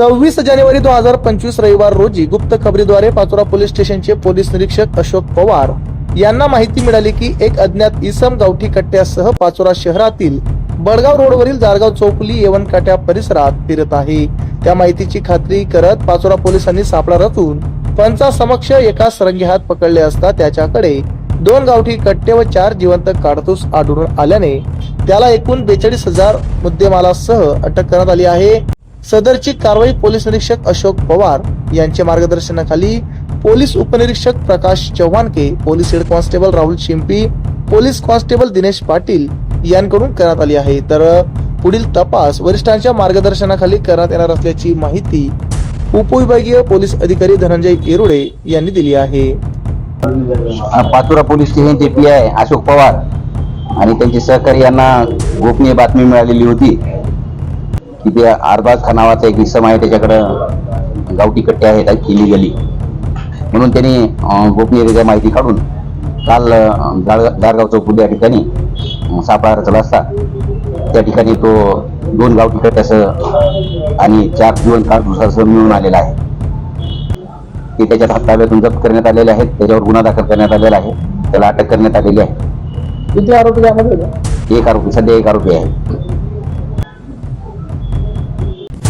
सव्वीस जानेवारी दोन हजार पंचवीस रविवार रोजी गुप्त खबरीद्वारे पाचोरा पोलीस स्टेशनचे पोलीस निरीक्षक अशोक पवार यांना माहिती मिळाली की एक अज्ञात इसम गावठी कट्ट्यासह पाचोरा शहरातील बडगाव रोडवरील जारगाव चौकली येवन काट्या परिसरात फिरत आहे. त्या माहितीची खात्री करत पाचोरा पोलिसांनी सापळा रचून पंचा समक्ष एकाच रंगी हात पकडले असता त्याच्याकडे दोन गावठी कट्टे व चार जिवंत काडतूस आढळून आल्याने त्याला एकूण बेचाळीस हजार मुद्देमालासह अटक करण्यात आली आहे. सदरची कारवाई पोलीस निरीक्षक अशोक पवार यांच्या मार्गदर्शनाखाली पोलीस उपनिरीक्षक Prakash Chavhanke police head constable Rahul Shimpi police constable Dinesh Patil यांकडून करण्यात आली आहे. तर पुढील तपास वरिष्ठांच्या मार्गदर्शनाखाली करण्यात येणार असल्याची माहिती उपविभागीय पोलीस अधिकारी धनंजय येरुडे यांनी दिली आहे. पाचोरा पोलीस स्टेशनचे पी आय अशोक पवार आणि त्यांचे सहकारी यांना गोपनीय बातमी मिळालेली होती. की ते अरबाज खा नावाचा एक इसम आहे त्याच्याकडं गावठी कट्टे आहेत केली गेली. म्हणून त्यांनी अं, गोपनीयरित्या माहिती काढून काल दाळ- दारगाव चौकुली या ठिकाणी सापळा रचला असता. त्या ठिकाणी तो दोन गावठी कट्ट्यासह आणि चार जीवन काढूसासह मिळून आलेला आहे. ते त्याच्या ताब्यातून जप्त करण्यात आलेले आहेत त्याच्यावर गुन्हा दाखल करण्यात आलेला आहे त्याला अटक करण्यात आलेली आहे. किती आरोपी एक आरोपी सध्या एक आरोपी आहे.